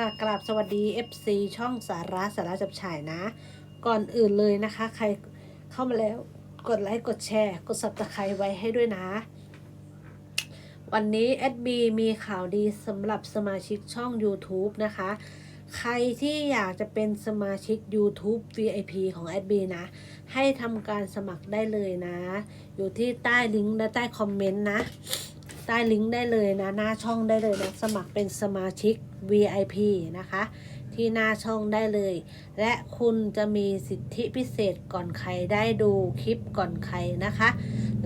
ค่ะกราบสวัสดี FC ช่องสาระสาระจับฉ่ายนะ ก่อนอื่นเลยนะคะ ใครเข้ามาแล้วกดไลค์กดแชร์ กด subscribe ไว้ให้ด้วยนะ วันนี้แอดบีมีข่าวดีสำหรับสมาชิกช่อง YouTube นะคะ ใครที่อยากจะเป็นสมาชิก YouTube VIP ของแอดบีนะ ให้ทำการสมัครได้เลยนะ อยู่ที่ใต้ลิงก์และใต้คอมเมนต์นะ ใต้ลิงก์ได้เลยนะ หน้าช่องได้เลยนะ สมัครเป็นสมาชิก VIP นะคะ ที่หน้าช่องได้เลย และคุณจะมีสิทธิพิเศษก่อนใครได้ดูคลิปก่อนใครนะคะ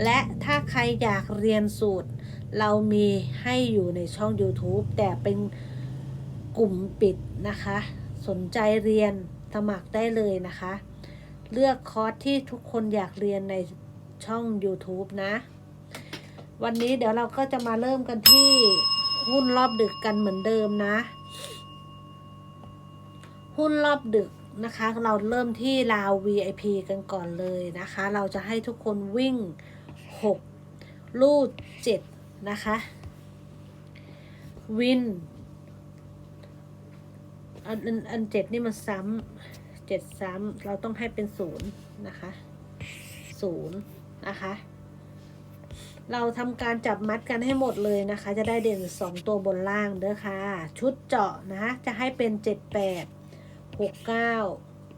และถ้าใครอยากเรียนสูตร เรามีให้อยู่ในช่อง YouTube แต่เป็นกลุ่มปิดนะคะ สนใจเรียนสมัครได้เลยนะคะ เลือกคอร์สที่ทุกคนอยากเรียนในช่อง YouTube นะ วันนี้เดี๋ยวเราก็จะมาเริ่มกันที่หุ้นรอบดึกกันเหมือนเดิมนะ หุ้นรอบดึกนะคะ เราเริ่มที่ราว VIP กันก่อนเลยนะคะ เราจะให้ทุกคนวิ่ง 6 ลูด 7 นะคะ วินอันอันอันเจ็ดนี่มันซ้ำเจ็ดซ้ำเราต้องให้เป็นศูนย์นะคะศูนย์นะคะ เราทำการจับมัดกันให้หมดเลยนะคะ จะได้เด่นสองตัวบนล่างเด้อค่ะ ชุดเจาะนะจะให้เป็นเจ็ดแปดหกเก้า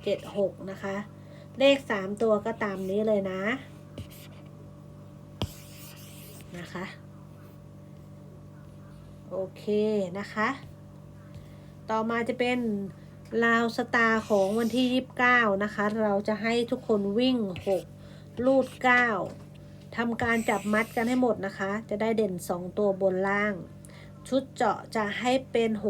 เจ็ดหกนะคะ เลขสามตัวก็ตามนี้เลยนะ นะคะ โอเคนะคะ ต่อมาจะเป็นลาวสตาร์ของวันที่ 29 นะคะ เราจะให้ทุกคนวิ่ง 6 ลูด 9 ทำการจับมัดกันให้หมดนะคะ จะได้เด่น 2 ตัวบนล่าง ชุดเจาะจะให้เป็น 64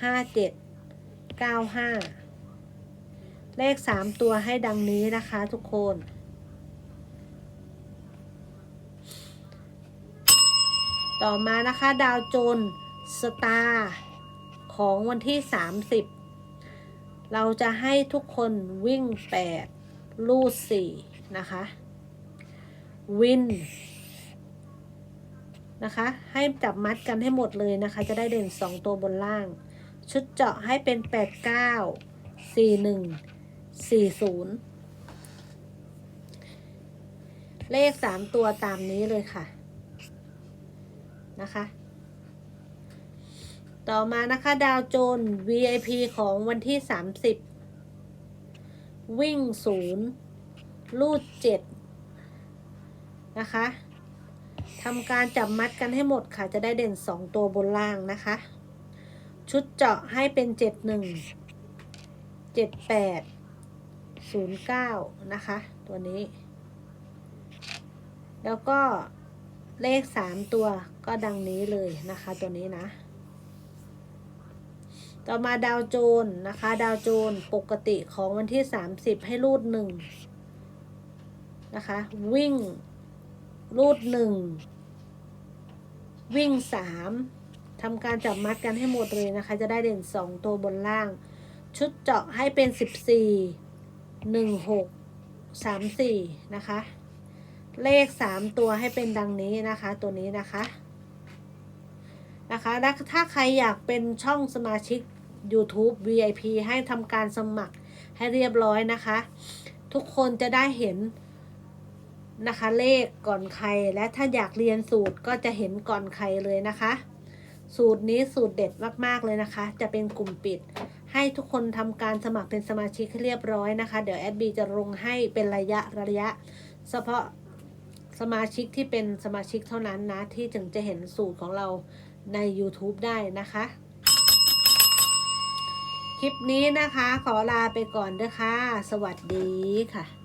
57 95 เลข 3 ตัวให้ดังนี้นะคะทุกคน ต่อมานะคะดาวโจนสตาร์ของวันที่ 30 เราจะให้ทุกคนวิ่ง 8 ลูด4นะคะ วินนะคะ ให้จับมัดกันให้หมดเลยนะคะ จะได้เด่น 2 ตัวบนล่าง ชุดเจาะให้เป็น 8 9 4 1 4 0 เลข 3 ตัวตามนี้เลยค่ะนะคะ ต่อมานะคะดาวโจน VIP ของวันที่ 30 วิ่ง0ลูด 7 นะคะทำการจับมัดกันให้หมดค่ะ จะได้เด่น 2 ตัวบนล่างนะคะ ชุดเจาะให้เป็น 71 78 09 นะคะ ตัวนี้ แล้วก็เลข 3 ตัวก็ดังนี้เลยนะคะ ตัวนี้นะ ต่อมาดาวโจนนะคะ ดาวโจนปกติของวันที่ 30 ให้รูดหนึ่งนะคะ วิ่ง รูดหนึ่ง วิ่งสามทำการจับมัดกันให้หมดเลยนะคะ จะได้เด่น2ตัวบนล่าง ชุดเจาะให้เป็น14 16 34นะคะ เลข3ตัวให้เป็นดังนี้นะคะ ตัวนี้นะคะนะคะและถ้าใครอยากเป็นช่องสมาชิก YouTube VIP ให้ทำการสมัครให้เรียบร้อยนะคะ ทุกคนจะได้เห็น นะคะ เลขก่อนใครและถ้าอยากเรียนสูตรก็จะเห็นก่อนใครเลยนะคะ สูตรนี้สูตรเด็ดมากๆเลยนะคะ จะเป็นกลุ่มปิด ให้ทุกคนทำการสมัครเป็นสมาชิกให้เรียบร้อยนะคะ เดี๋ยวแอดบีจะลงให้เป็นระยะระยะ เฉพาะสมาชิกที่เป็นสมาชิกเท่านั้นนะ ที่ถึงจะเห็นสูตรของเราใน YouTube ได้นะคะ คลิปนี้นะคะ ขอลาไปก่อนด้อค่ะ สวัสดีค่ะ